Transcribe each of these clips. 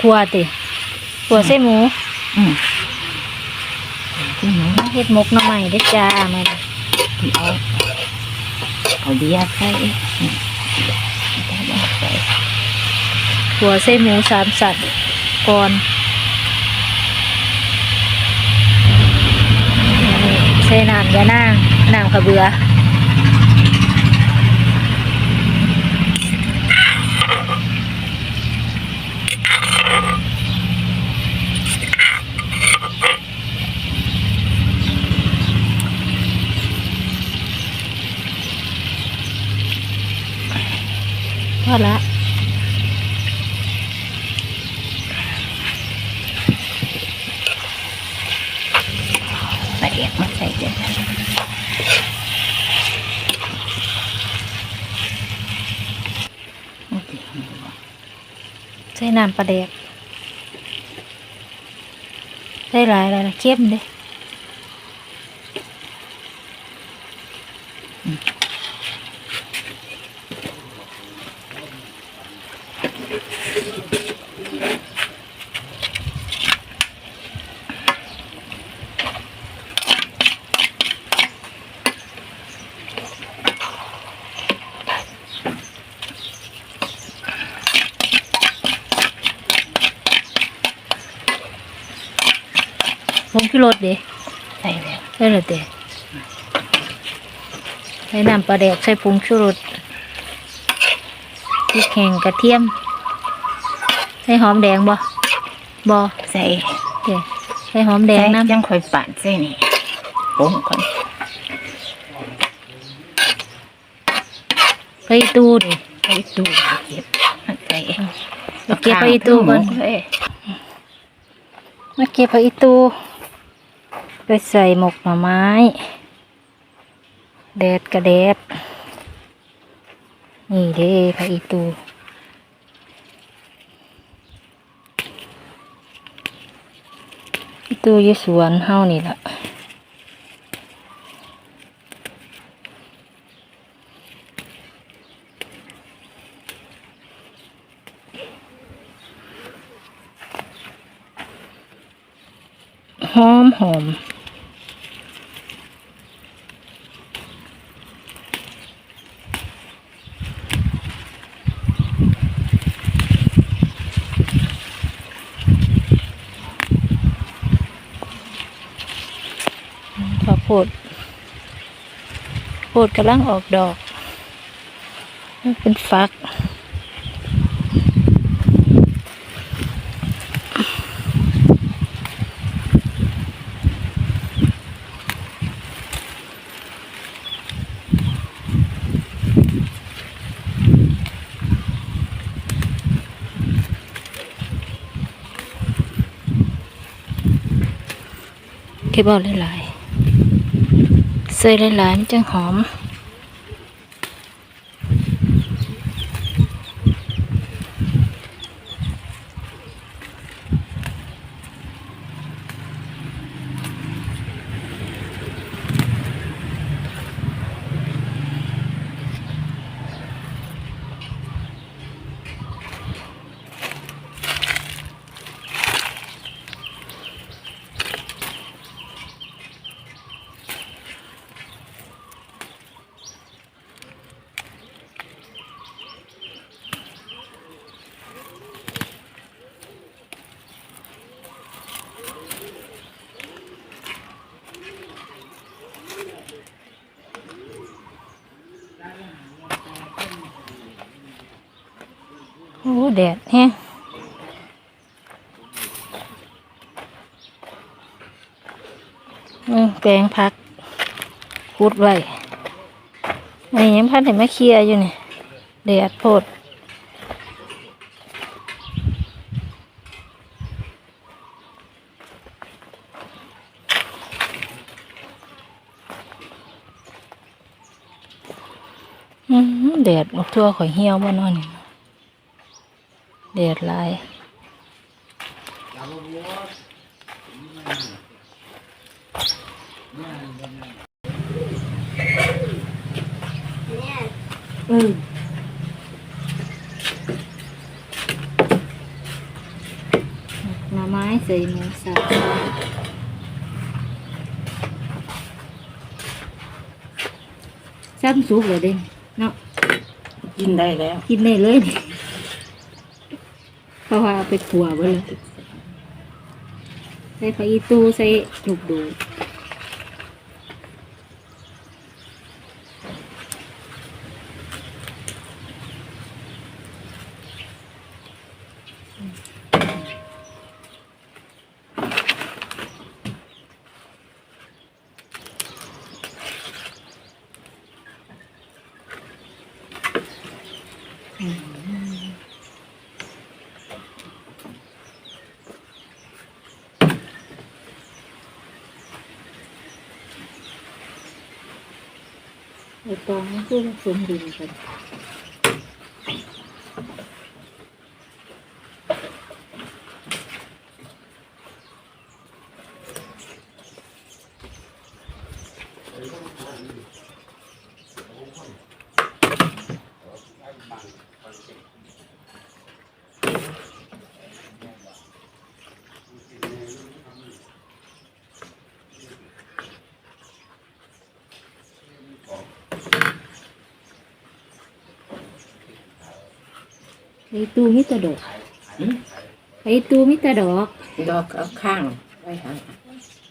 ครัวติครัวใส่หมูอืมที่หนูเฮ็ดหมกหน่อไม้เด้อจ้ามันที่เอาเอาเบียร์ใส่อืมเอาเบียร์ใส่ครัวใส่หมูสามสัตว์ก่อนนี่ใส่น้ำยานางน้ำขะเบือ พอละ ละเอียดมาใส่เดี๋ยวโอเค ใส่น้ำปลาแดกใส่หลายแล้วนะเข้มเด้ ผงชูรสเด้ใส่แล้วใส่เลยเด้ใส่น้ำปลาแดกใส่ผงชูรสพริกแห้งกระเทียม ใส่หอมแดงบ่บ่ใส่เด้ใส่หอมแดงใส่น้ำยังค่อยปั่นใส่นี่ปรุงก่อนไปตู้ดิใส่ตู้เก็บใส่ไปเก็บไปตู้ก่อนเฮ้ยมาเก็บไปอีตู้ ไปใส่หมกหน่อไม้ แดดกระแดด นี่เด้ไปอีตูอีตูอยู่สวนเฮานี่ละหอมหอมข้าวโพดโพ ดกำลังออกดอกมันเป็นฟักเก็บเอาหลาย ใส่หลายๆมันจังหอม อ้แดดแฮงอืมแกงพักพูดไว้อันนี้ยังพัดเห็นมาเคลียอยู่นี่แดดโพดแดดบักทั่วข่อยเหี่ยวบ่เนอนนี่ แดดหลายอืมส่หมูสับซ้ำสุกเลยเด้เนาะกินได้แล้ว กินได้เลยนี่เพราะว่าเอา ไปขัวไว้เลยใส่ผักอีตูใส่ลูกดูไอ้ ตองมันคือสมดินกัน ไอ้ตูมิตรดอกหืมไอ้ตูมิตรดอกดอกเอาข้างไว้หา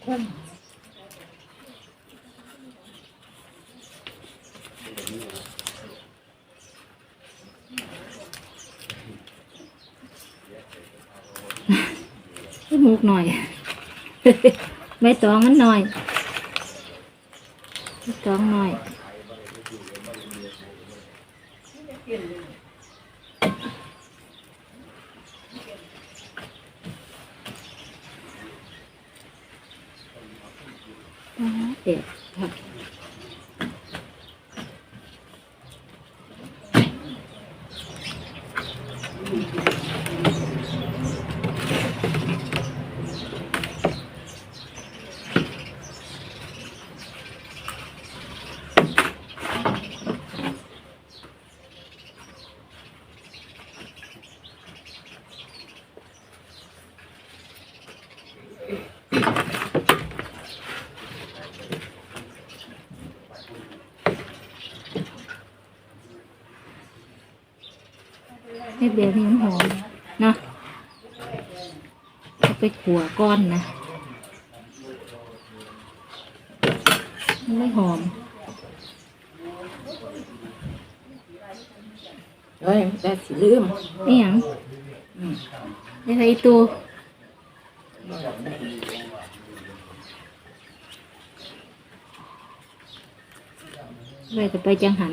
คนหมูกหน่อยใบตองมันหน่อยใบตองหน่อย อ๋อเด็ดค่ะ ให้เบียร์นี่มันหอมเนาะเอาไปขัวก้อนนะมันไม่หอมเฮ้ยแต่สิลืมนี่หยังอืมได้ไรตัวบ่ได้ไปจะไปจังหัน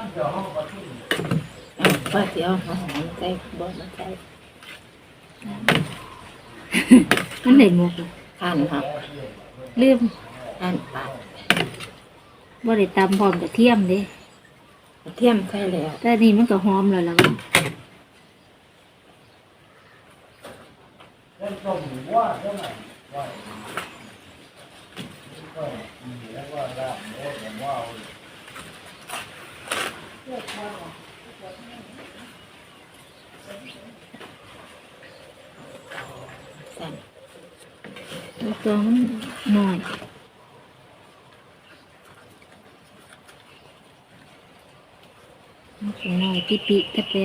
ว่าเฮ้ยอืมแตกจบเอาว่าสิเอาหอมใส่บ่มาใส่มันได้หมกเหรอข้านหักลืมข้านปาดบ่ได้ตำพร้อมกับเทียมเด้กระเทียมใส่แล้วแต่นี่มันก็หอมแล้วล่ะวะ ตัวตัวมันหน่อยมันก็หน่อยปิปิๆแตะ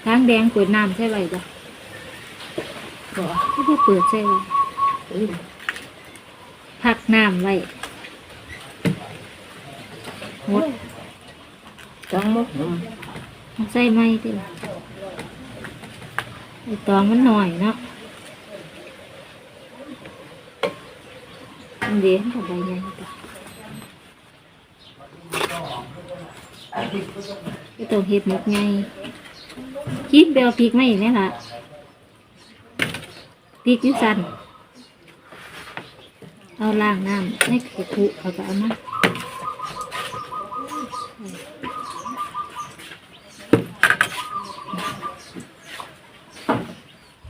ๆทางแดงเปิดน้ำใช่ไหมจ้ะบ่ไม่ได้เปิดใช่ไหมลืมพักน้ำไว้หมดต้องมุกหนุ่มเอาใส่ไหมติล่ะเใบตองมันหน่อยเนาะอันเดียวกับใบใหญ่ต่อก็ต้องเห็ดหมกไง คิดเบลพริกไม่เนี่ยล่ะพริกอยุสันเอาล่างน้ำให้กระพุเอาก็เอามา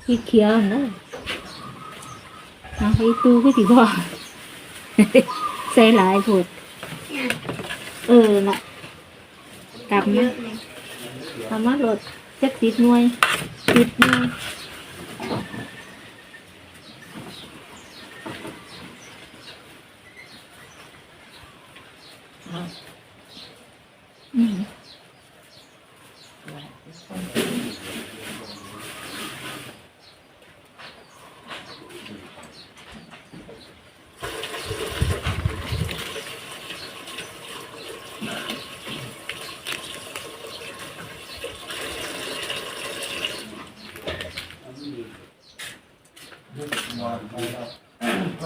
พริกเขียวนะเอาไปตู้ก็ถือว่าใส่หลายผดเออละกลับมาทำมาหลด จักสิดหน่วยติดหน่วยอืม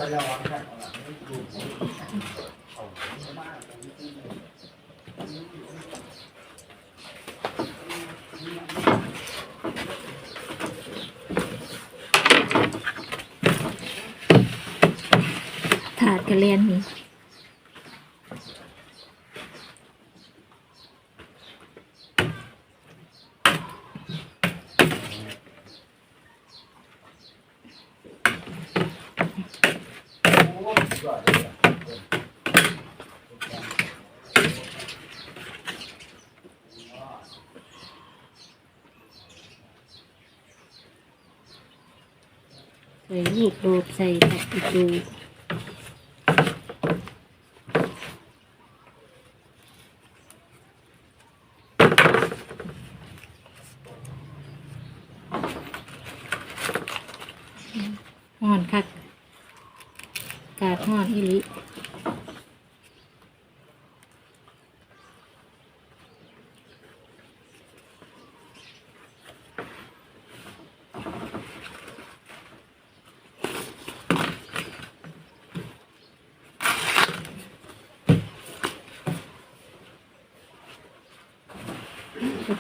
ถาดกระเรียนนี่ ใส่ลูกโดดใส่ตะกอีกดู ห่อนคักกาด ห่อนอีลิ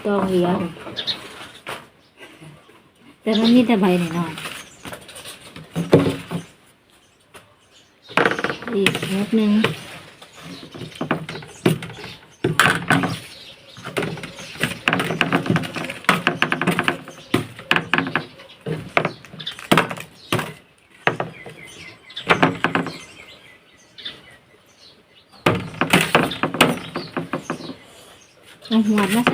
ตองเหลียวแต่มันมีแต่ใบหน่อยๆ อีกนิดนึงเอาหัวดมาใส่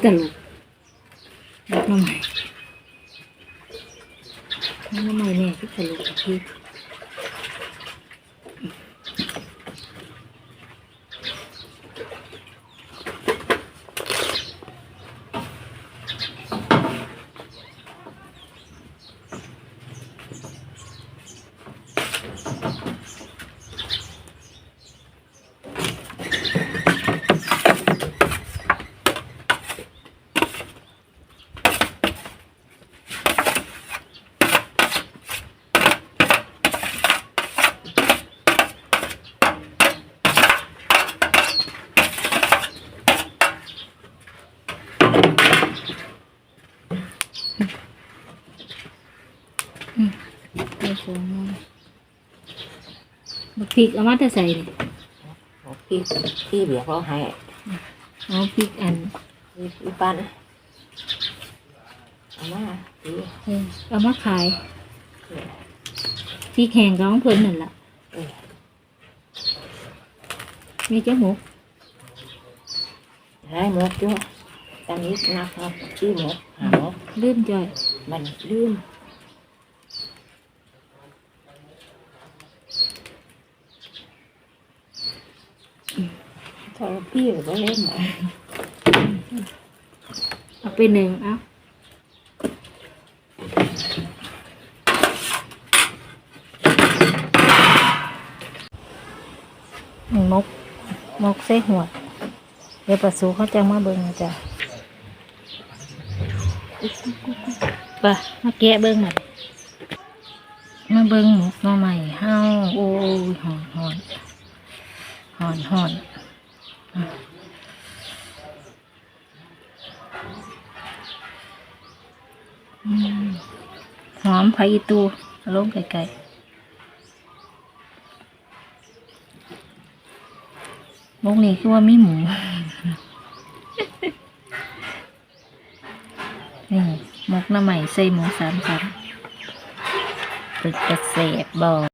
คือตลกดอกน้ำใหม่น้ำใหม่เนี่ยคือตลกกับพี่ ไปสองโมงบักพริกเอามาแต่ใส่เลยพี่พี่เบียร์เขาให้เอาพริกอันพี่พี่ปั้นเอามาดีเออเอามาขายพี่แข่งร้องเพิ่นนั่นล่ะเออมีเจ้าหมูได้หมดจ้ะตอนนี้นักครับชื่อหมดหาหมดลืมจ่อยมันลืม ทอพี่หรือว่าเล่นไหมเอาไปหนึ่งเอาหนึ่งมกมกใส่หัวเดี๋ยวประสูเขาจะมาเบิ่งนะจ้ะไปะมาแกะเบิ่งหน่อยมาเบิ่งหมกหน่อใหม่เฮาโอ้ยหอนหอนหอนหอนอะอืม หอมไอีตูเอาลงไกลๆมกนี่คือว่ามีหมู นี่มกน้ำใหม่ใส่หมูสามชั้นเป็นกระเสบบอ